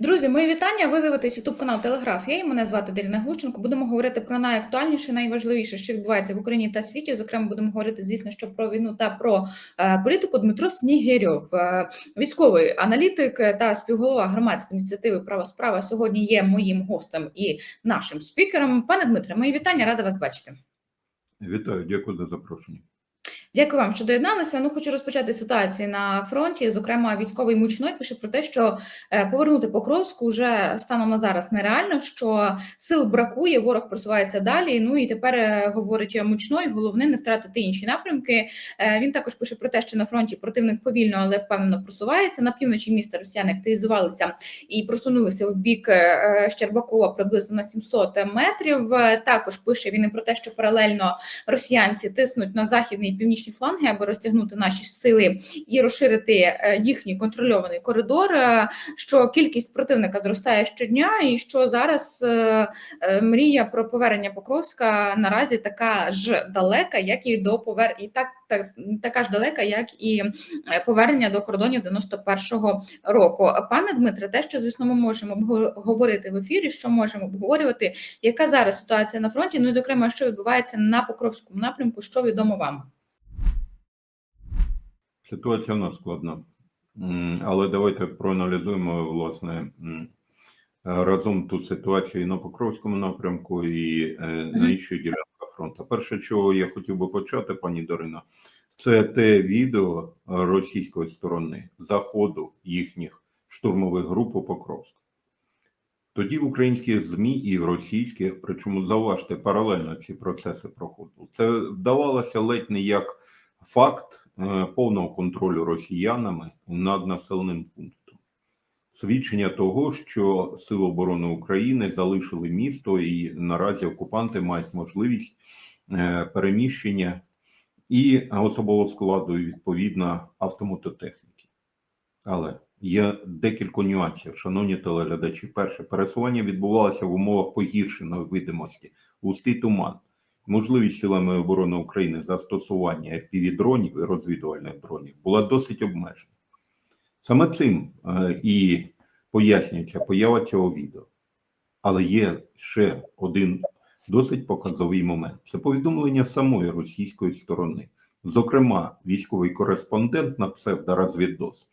Друзі, мої вітання. Ви дивитесь Ютуб канал Телеграф. Я і мене звати Даріна Глученко. Будемо говорити про найактуальніше, найважливіше, що відбувається в Україні та світі. Зокрема, будемо говорити, звісно, що про війну та про е, політику. Дмитро Снігирьов, е, військовий аналітик та співголова громадської ініціативи Право справа сьогодні є моїм гостем і нашим спікером. Пане Дмитре, мої вітання, рада вас бачити. Вітаю, дякую за запрошення. Дякую вам, що доєдналися. Ну, хочу розпочати ситуацію на фронті. Зокрема, військовий мучной пише про те, що е, повернути Покровську вже станом на зараз нереально, що сил бракує, ворог просувається далі. Ну і тепер е, говорить мучной, головне не втратити інші напрямки. Е, Він також пише про те, що на фронті противник повільно, але впевнено просувається. На півночі міста росіяни активізувалися і просунулися в бік Щербакова приблизно на 700 метрів. Також пише він і про те, що паралельно росіянці тиснуть на західний і північні фланги, аби розтягнути наші сили і розширити е, їхній контрольований коридор. е, Що кількість противника зростає щодня, і що зараз е, мрія про повернення Покровська наразі така ж далека, як і до повер... і так, так така ж далека, як і повернення до кордонів 91-го року. Пане Дмитре, те, що звісно, ми можемо говорити в ефірі, що можемо обговорювати, яка зараз ситуація на фронті? Ну і зокрема, що відбувається на Покровському напрямку, що відомо вам? Ситуація в нас складна, але давайте проаналізуємо власне разом ту ситуацію і на Покровському напрямку, і е, на інших ділянках фронту. Перше, чого я хотів би почати, пані Дарина, це те відео російської сторони заходу їхніх штурмових груп у Покровськ. Тоді в українських ЗМІ і в російських, причому зауважте, паралельно ці процеси проходили. Це вдавалося ледь не як факт повного контролю росіянами над населеним пунктом. Свідчення того, що Сили оборони України залишили місто, і наразі окупанти мають можливість е, переміщення і особового складу, і відповідно автомототехніки. Але є декілька нюансів, шановні телеглядачі. Перше, пересування відбувалося в умовах погіршеної видимості, густий туман. Можливість силами оборони України застосування FPV-дронів і розвідувальних дронів була досить обмежена. Саме цим е, і пояснюється поява цього відео. Але є ще один досить показовий момент: це повідомлення самої російської сторони. Зокрема, військовий кореспондент на псевдорозвіддос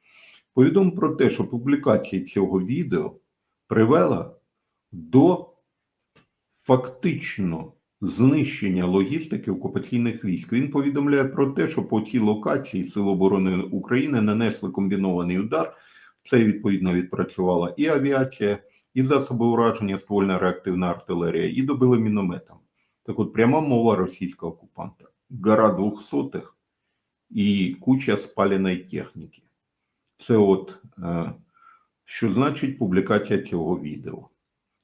повідомив про те, що публікація цього відео привела до фактично знищення логістики окупаційних військ. Він повідомляє про те, що по цій локації Сили оборони України нанесли комбінований удар. Це відповідно відпрацювала і авіація, і засоби ураження, ствольна реактивна артилерія, і добили мінометом. Так от пряма мова російського окупанта. Гора двохсотих і куча спаленої техніки. Це от е, що значить публікація цього відео.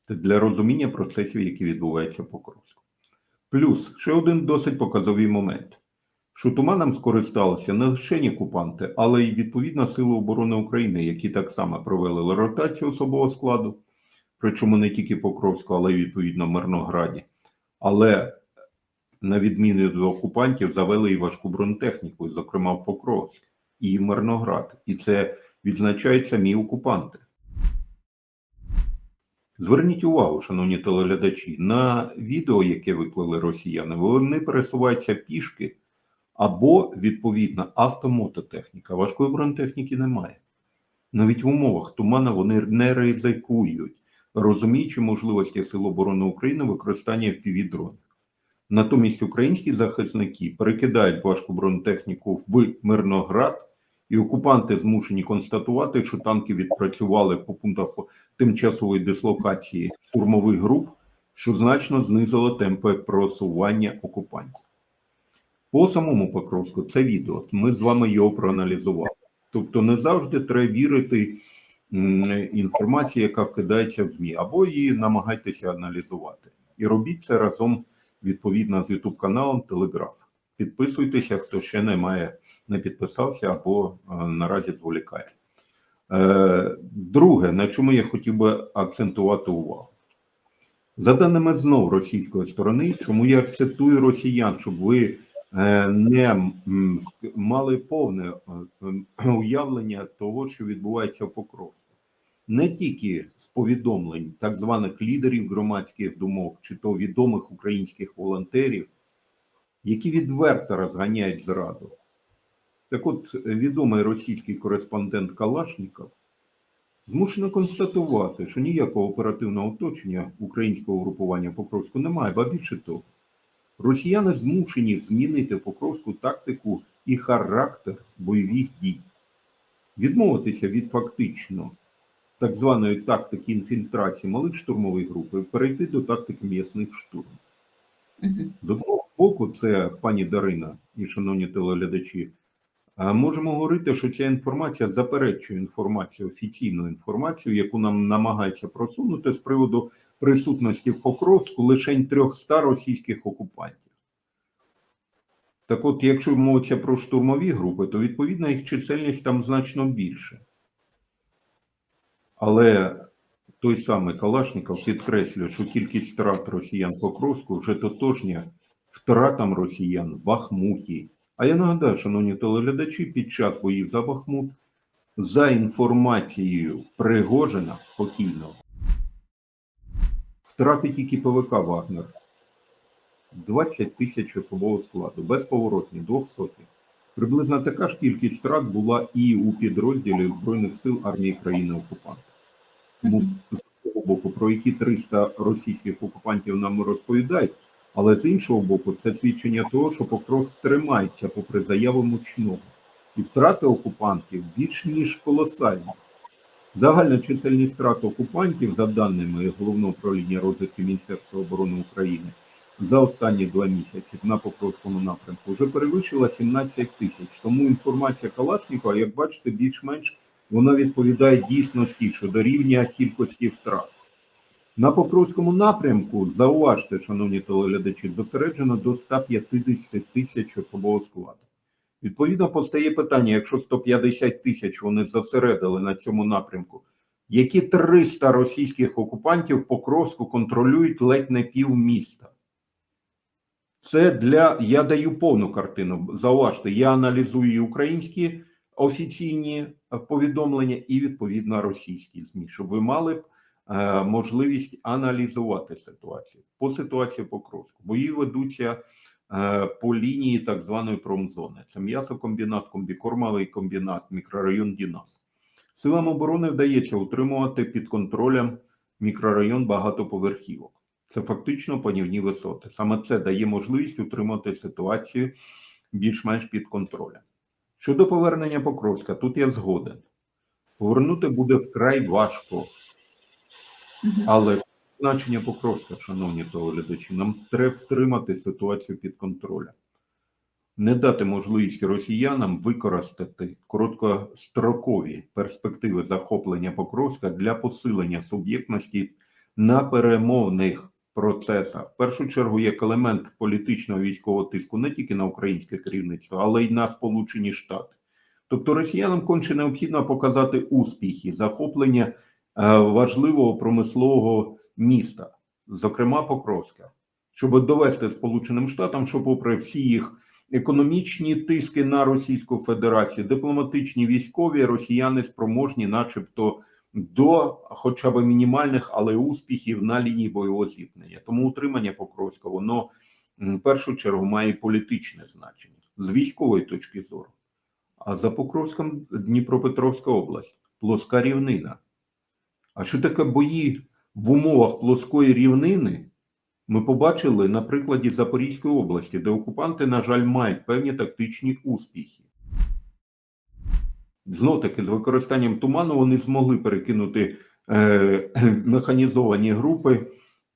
Це для розуміння процесів, які відбуваються по Кровську. Плюс ще один досить показовий момент, що туманом скористалися не лише окупанти, але й відповідно Сили оборони України, які так само провели ротацію особового складу, причому не тільки Покровську, але й відповідно Мирнограді. Але на відміну від окупантів завели і важку бронетехніку, зокрема в Покровськ і Мирноград. І це відзначають самі окупанти. Зверніть увагу, шановні телеглядачі, на відео, яке виклали росіяни, вони пересуваються пішки або, відповідно, автомототехніка. Важкої бронетехніки немає. Навіть в умовах тумана вони не ризикують, розуміючи можливості Сил оборони України використання FPV-дронів. Натомість українські захисники перекидають важку бронетехніку в Мирноград, і окупанти змушені констатувати, що танки відпрацювали по пунктах тимчасової дислокації штурмових груп, що значно знизило темпи просування окупантів. По самому Покровську це відео. Ми з вами його проаналізували. Тобто, не завжди треба вірити інформації, яка вкидається в ЗМІ, або її намагайтеся аналізувати. І робіть це разом відповідно з YouTube каналом Телеграф. Підписуйтеся, хто ще не має, не підписався або е, наразі зволікає. Е, Друге, на чому я хотів би акцентувати увагу. За даними знов російської сторони, чому я акцентую росіян, щоб ви е, не мали повне уявлення того, що відбувається в Покровську. не тільки з повідомлень так званих лідерів громадських думок чи то відомих українських волонтерів, які відверто розганяють зраду. Так от, відомий російський кореспондент Калашніков змушено констатувати, що ніякого оперативного оточення українського угрупування Покровську немає, ба більше того, росіяни змушені змінити Покровську тактику і характер бойових дій, відмовитися від фактично так званої тактики інфільтрації малих штурмових груп і перейти до тактики м'ясних штурмів. З одного боку, це пані Дарина і шановні телеглядачі. Можемо говорити, що ця інформація заперечує інформацію, офіційну інформацію, яку нам намагаються просунути з приводу присутності в Покровську лише 300 російських окупантів. Так от, якщо мовиться про штурмові групи, то відповідно їх чисельність там значно більше. Але той самий Калашников підкреслює, що кількість втрат росіян в Покровську вже тотожня втратам росіян в Бахмуті. А я нагадаю, шановні телеглядачі, під час боїв за Бахмут, за інформацією Пригожина покійного, втрати тільки ПВК Вагнер 20 тисяч особового складу, безповоротні, 200. Приблизно така ж кількість втрат була і у підрозділі Збройних сил армії країни-окупанта. Тому з одного боку, про які 300 російських окупантів нам розповідають, але з іншого боку, це свідчення того, що Покровськ тримається попри заяви мучного. І втрати окупантів більш ніж колосальні. Загальна чисельність втрат окупантів, за даними Головного управління розвідки Міністерства оборони України, за останні два місяці на Покровському напрямку вже перевищила 17 тисяч. Тому інформація Калашникова, як бачите, більш-менш вона відповідає дійсності щодо рівня кількості втрат. На Покровському напрямку, зауважте, шановні телеглядачі, зосереджено до 150 тисяч особового складу. Відповідно, постає питання, якщо 150 тисяч вони зосередили на цьому напрямку, які 300 російських окупантів Покровську контролюють ледь не пів міста? Це для я даю повну картину. Зауважте, я аналізую і українські офіційні повідомлення і відповідно російські змі, щоб ви мали можливість аналізувати ситуацію по ситуації Покровську. Бої ведуться е, по лінії так званої промзони. Це м'ясокомбінат, комбікормовий комбінат, мікрорайон Дінас. Силам оборони вдається утримувати під контролем мікрорайон багатоповерхівок. Це фактично панівні висоти. Саме це дає можливість утримати ситуацію більш-менш під контролем. Щодо повернення Покровська, тут я згоден. Повернути буде вкрай важко, Але значення Покровська, шановні телеглядачі, нам треба втримати ситуацію під контролем. Не дати можливість росіянам використати короткострокові перспективи захоплення Покровська для посилення суб'єктності на перемовних процесах. В першу чергу як елемент політичного військового тиску не тільки на українське керівництво, але й на Сполучені Штати. Тобто росіянам конче необхідно показати успіхи захоплення важливого промислового міста, зокрема Покровська, щоб довести Сполученим Штатам, що, попри всі їх економічні тиски на Російську Федерацію, дипломатичні військові росіяни спроможні, начебто, до хоча б мінімальних, але успіхів на лінії бойового зіткнення. Тому утримання Покровська воно в першу чергу має політичне значення з військової точки зору. А за Покровськом Дніпропетровська область, плоска рівнина. А що таке бої в умовах плоскої рівнини? Ми побачили на прикладі Запорізької області, де окупанти, на жаль, мають певні тактичні успіхи. Знов таки, з використанням туману вони змогли перекинути е, механізовані групи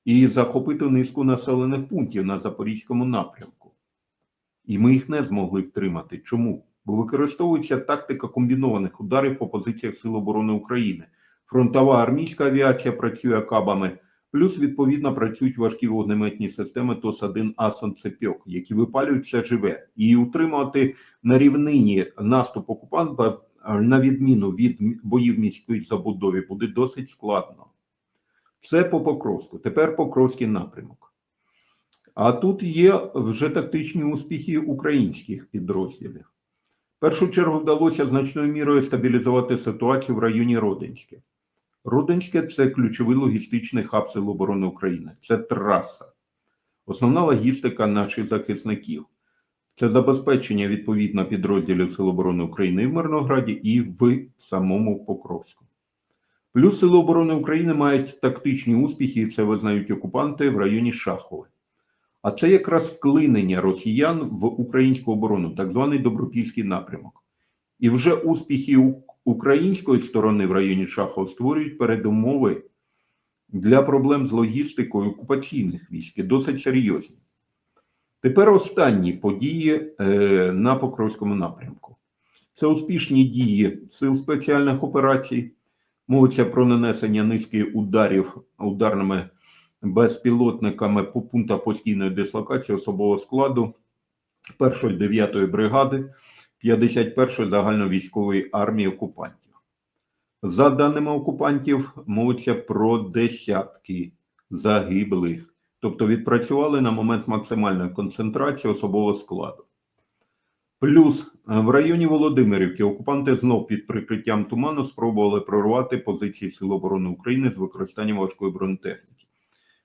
і захопити низку населених пунктів на Запорізькому напрямку. І ми їх не змогли втримати. Чому? Бо використовується тактика комбінованих ударів по позиціях Сил оборони України. Фронтова армійська авіація працює кабами, плюс відповідно працюють важкі вогнеметні системи ТОС-1 Асон Цепьок, які випалюють все живе. І утримувати на рівнині наступ окупанта е, на відміну від боїв міської забудові буде досить складно. Це по Покровську. Тепер Покровський напрямок. А тут є вже тактичні успіхи українських підрозділів. В першу чергу вдалося значною мірою стабілізувати ситуацію в районі Родинське. Руденське це ключовий логістичний хаб Сил оборони України. Це траса, основна логістика наших захисників. Це забезпечення відповідно підрозділів Сил оборони України в Мирнограді, і в самому Покровську. Плюс Сили оборони України мають тактичні успіхи, і це визнають окупанти в районі Шахове. А це якраз вклинення росіян в українську оборону, так званий добропільський напрямок. І вже успіхи української сторони в районі Шахова створюють передумови для проблем з логістикою окупаційних військ, досить серйозні. Тепер останні події е, на Покровському напрямку. Це успішні дії сил спеціальних операцій. Мовиться про нанесення низки ударів ударними безпілотниками по пунктах постійної дислокації особового складу 1-ї 9-ї бригади 51-ї загальновійськової армії окупантів. За даними окупантів, мовиться про десятки загиблих, тобто відпрацювали на момент максимальної концентрації особового складу. Плюс е, в районі Володимирівки окупанти знов під прикриттям туману спробували прорвати позиції Сил оборони України з використанням важкої бронетехніки.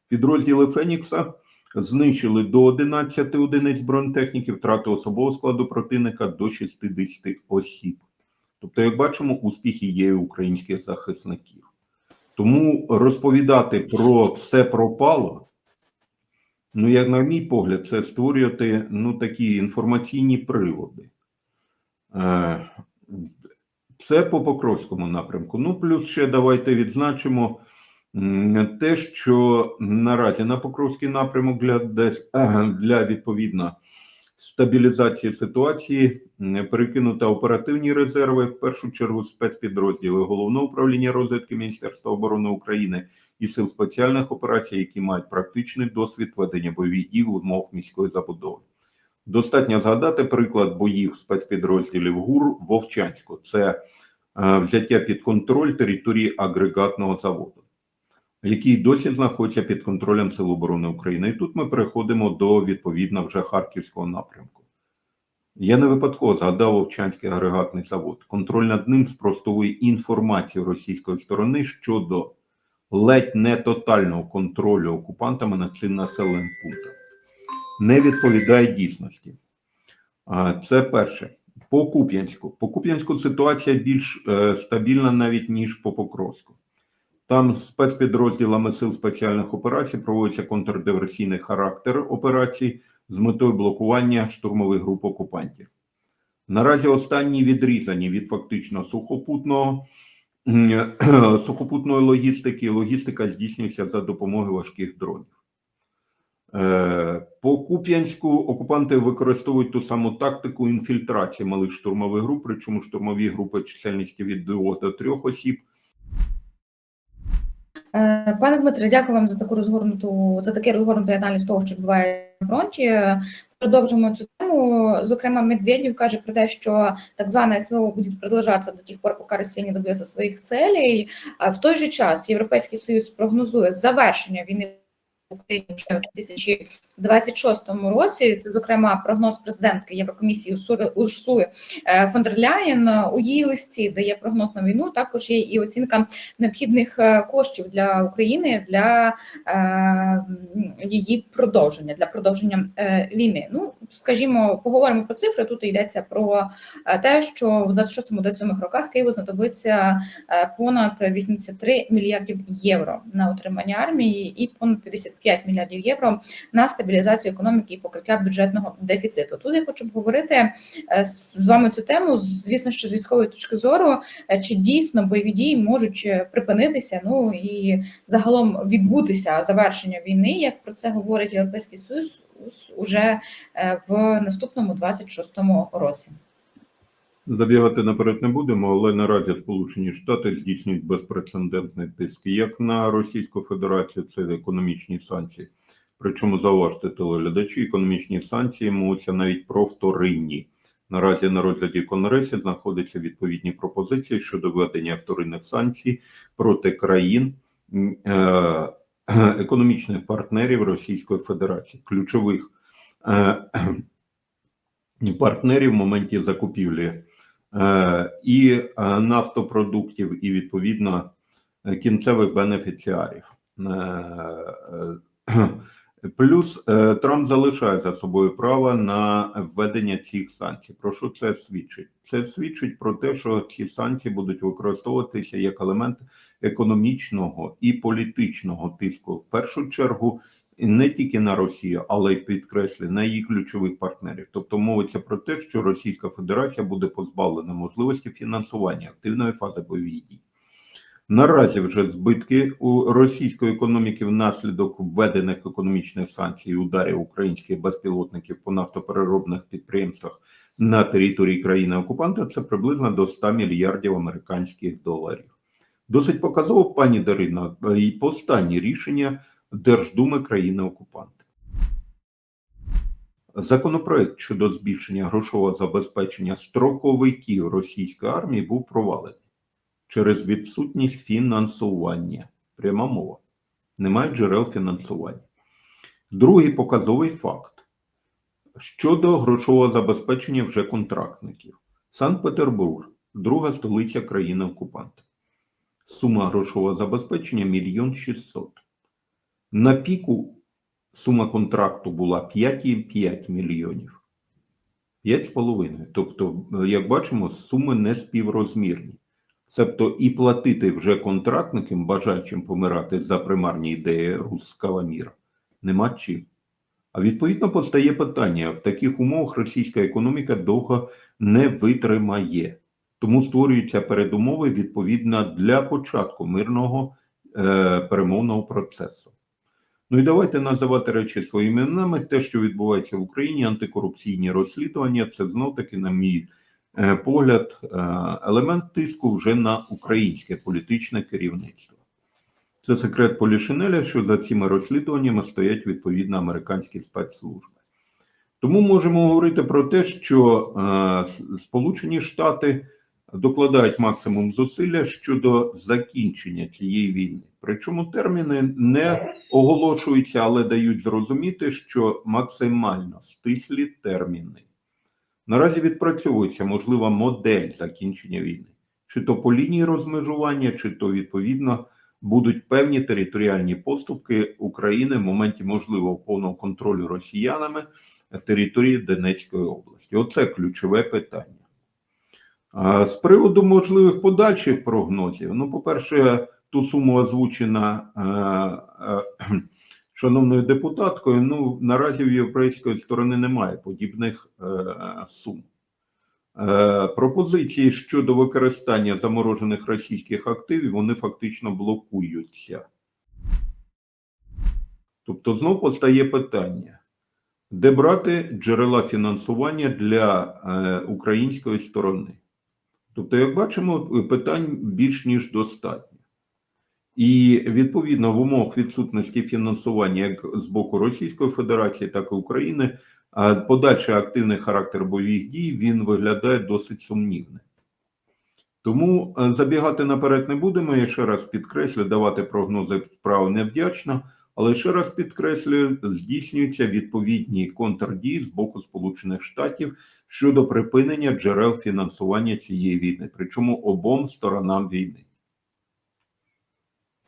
Підрозділи Фенікса знищили до 11 одиниць бронетехніки, втрати особового складу противника до 60 осіб. Тобто, як бачимо, успіхи є і українських захисників. Тому розповідати про все пропало, ну, як на мій погляд, це створювати ну, такі інформаційні приводи. Це по Покровському напрямку. Ну, плюс ще давайте відзначимо те, що наразі на Покровський напрямок для, десь, для відповідно стабілізації ситуації м, перекинута оперативні резерви, в першу чергу спецпідрозділи Головного управління розвідки Міністерства оборони України і сил спеціальних операцій, які мають практичний досвід ведення бойових дій в умовах міської забудови. Достатньо згадати приклад боїв спецпідрозділів ГУР Вовчанську. Це е, взяття під контроль території агрегатного заводу, який досі знаходиться під контролем Сил оборони України. І тут ми переходимо до відповідно вже Харківського напрямку. Я не випадково згадав Вовчанський агрегатний завод. Контроль над ним спростовує інформацію російської сторони щодо ледь не тотального контролю окупантами над цим населеним пунктом. Не відповідає дійсності. Це перше. По Куп'янську. По Куп'янську ситуація більш е, стабільна навіть ніж по Покровську. Там спецпідрозділами сил спеціальних операцій проводиться контрдиверсійний характер операцій з метою блокування штурмових груп окупантів. Наразі останні відрізані від фактично сухопутного сухопутної логістики. Логістика здійснюється за допомогою важких дронів. Е, По Куп'янську окупанти використовують ту саму тактику інфільтрації малих штурмових груп, причому штурмові групи чисельністю від 2 до 3 осіб. Е, Пане Дмитре, дякую вам за таку розгорнуту за такий розгорнутий аналіз того, що буває на фронті. Продовжимо цю тему. Зокрема, Медведєв каже про те, що так зване СВО буде продовжатися до тих пор, поки Росія не доб'ється своїх целей. А в той же час Європейський Союз прогнозує завершення війни Україні вже у 2026 році. Це зокрема прогноз президентки Єврокомісії Урсули- е, фон у її листі дає прогноз на війну. Також є і оцінка необхідних е, коштів для України для е, її продовження для продовження війни. Ну скажімо, поговоримо про цифри. Тут йдеться про те, що в 26-27 роках Києву знадобиться понад 83 мільярдів євро на утримання армії і понад 55 мільярдів євро на стабілізацію економіки і покриття бюджетного дефіциту. Тут я хочу обговорити е, з вами цю тему. Звісно, що з військової точки зору, е, чи дійсно бойові дії можуть е, припинитися, ну і загалом відбутися завершення війни, як про це говорить Європейський Союз уже в наступному 26-му році. Забігати наперед не будемо, але наразі Сполучені Штати здійснюють безпрецедентний тиск як на Російську Федерацію, це економічні санкції. Причому зауважте телеглядачі, економічні санкції мовиться навіть про вторинні. Наразі на розгляді Конгресі знаходяться відповідні пропозиції щодо введення вторинних санкцій проти країн е, економічних партнерів Російської Федерації, ключових е, партнерів в моменті закупівлі і е, нафтопродуктів, і відповідно е, кінцевих бенефіціарів. Е, е, Плюс е, Трамп залишає за собою право на введення цих санкцій. Про що це свідчить? Це свідчить про те, що ці санкції будуть використовуватися як елемент економічного і політичного тиску в першу чергу не тільки на Росію, але й підкреслю на її ключових партнерів. Тобто мовиться про те, що Російська Федерація буде позбавлена можливості фінансування активної фази бойових дій. Наразі вже збитки у російської економіки внаслідок введених економічних санкцій ударів українських безпілотників по нафтопереробних підприємствах на території країни окупанта це приблизно до 100 мільярдів американських доларів. Досить показово, пані Дарина, і останнє рішення Держдуми країни окупанта. Законопроект щодо збільшення грошового забезпечення строковиків російської армії був провалений через відсутність фінансування. Пряма мова. Немає джерел фінансування. Другий показовий факт щодо грошового забезпечення вже контрактників. Санкт-Петербург, друга столиця країни окупанта. Сума грошового забезпечення мільйон 600. На піку сума контракту була 5,5 мільйонів. 5,5. Тобто, як бачимо, суми не співрозмірні. Тобто і платити вже контрактникам, бажаючим помирати за примарні ідеї русского міра, нема чим. А відповідно постає питання: в таких умовах російська економіка довго не витримає. Тому створюються передумови відповідно для початку мирного е, перемовного процесу. Ну і давайте називати речі своїми іменами. Те, що відбувається в Україні, антикорупційні розслідування, це знов таки, на мій е, погляд, е, елемент тиску вже на українське політичне керівництво. Це секрет Полішинеля, що за цими розслідуваннями стоять відповідно американські спецслужби. Тому можемо говорити про те, що е, Сполучені Штати докладають максимум зусилля щодо закінчення цієї війни. Причому терміни не оголошуються, але дають зрозуміти, що максимально стислі терміни. Наразі відпрацьовується можлива модель закінчення війни, чи то по лінії розмежування, чи то відповідно будуть певні територіальні поступки України в моменті можливого повного контролю росіянами території Донецької області. Оце ключове питання. З приводу можливих подальших прогнозів, ну, по-перше, ту суму озвучена е, е, шановною депутаткою. Ну, наразі в європейської сторони немає подібних е, сум. Пропозиції щодо використання заморожених російських активів вони фактично блокуються. Тобто, знов постає питання, де брати джерела фінансування для української сторони. Тобто, як бачимо, питань більш ніж достатньо. І відповідно в умовах відсутності фінансування як з боку Російської Федерації, так і України, подальший активний характер бойових дій він виглядає досить сумнівним. Тому е, забігати наперед не будемо. Я ще раз підкреслю, давати прогнози справи невдячно, але ще раз підкреслюю, здійснюються відповідні контрдії з боку Сполучених Штатів щодо припинення джерел фінансування цієї війни, причому обом сторонам війни.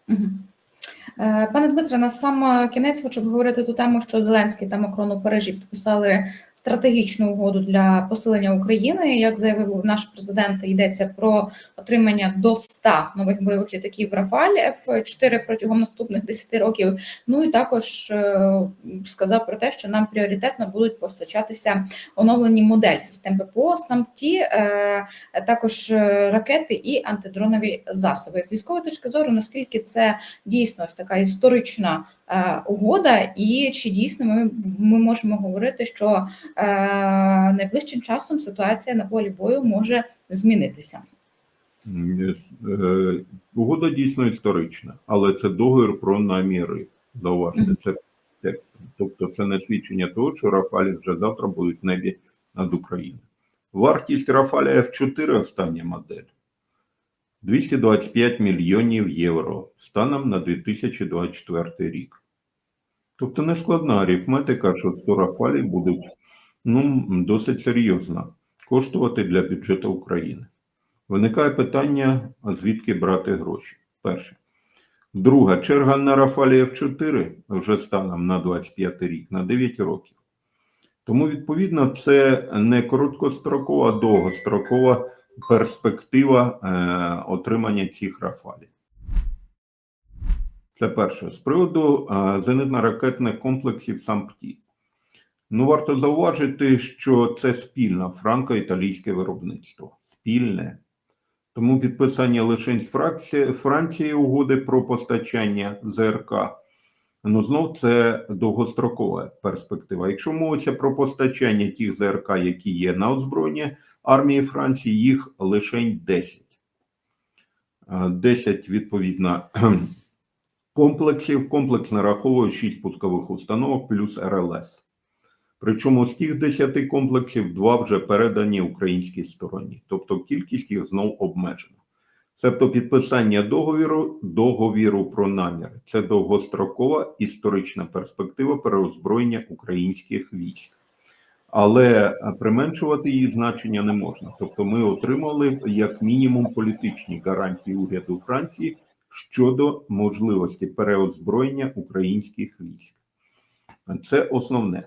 Е, Пане Дмитре, на сам кінець хочу обговорити ту тему, що Зеленський та Макрон у Парижі підписали стратегічну угоду для посилення України. Як заявив наш президент, йдеться про отримання до 100 нових бойових літаків Рафаль F-4 протягом наступних 10 років. Ну і також е, сказав про те, що нам пріоритетно будуть постачатися оновлені моделі систем ППО, сам ті е, також е, ракети і антидронові засоби. З військової точки зору, наскільки це дійсно ось така історична угода, і чи дійсно ми, ми можемо говорити, що е, найближчим часом ситуація на полі бою може змінитися? Е, Угода дійсно історична, але це договір про наміри. Зауважте, це текст. Тобто це не свідчення того, що Рафалі вже завтра будуть в небі над Україною. Вартість Рафаля F4 остання модель 225 мільйонів євро станом на 2024 рік. Тобто нескладна арифметика, що 100 Рафалів будуть ну, досить серйозно коштувати для бюджету України. Виникає питання, а звідки брати гроші? Перше, Друга черга на Рафалі F4 вже станом на 25 рік, на 9 років. Тому, відповідно, це не короткострокова, а довгострокова перспектива е, отримання цих Рафалів. Це перше. З приводу е, зенитно-ракетних комплексів САМПТІ. Ну, варто зауважити, що це спільне франко-італійське виробництво. Спільне. Тому підписання лише Фракції, Франції угоди про постачання ЗРК, ну знов це довгострокова перспектива. Якщо мовиться про постачання тих ЗРК, які є на озброєнні армії Франції, їх лише 10. Е, 10, відповідно, комплексів. Комплекс нараховує 6 пускових установок плюс РЛС. Причому з тих 10 комплексів два вже передані українській стороні, тобто кількість їх знов обмежена. Тобто підписання договіру, договіру про наміри це довгострокова історична перспектива переозброєння українських військ. Але е, применшувати її значення не можна. Тобто, ми отримали як мінімум політичні гарантії уряду Франції щодо можливості переозброєння українських військ. Це основне.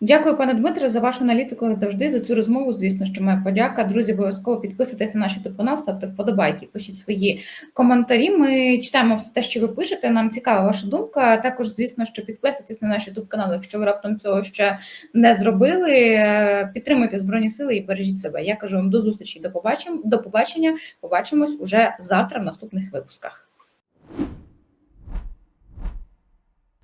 Дякую, пане Дмитре, за вашу аналітику як завжди за цю розмову. Звісно, що моя подяка. Друзі, обов'язково підписуйтесь на наш YouTube канал, ставте вподобайки, пишіть свої коментарі. Ми читаємо все те, що ви пишете. Нам цікава ваша думка. Також, звісно, що підписуйтесь на наш YouTube канал, якщо ви раптом цього ще не зробили. Підтримуйте збройні сили і бережіть себе. Я кажу вам до зустрічі. До побачення. До побачення. Побачимось уже завтра в наступних випусках.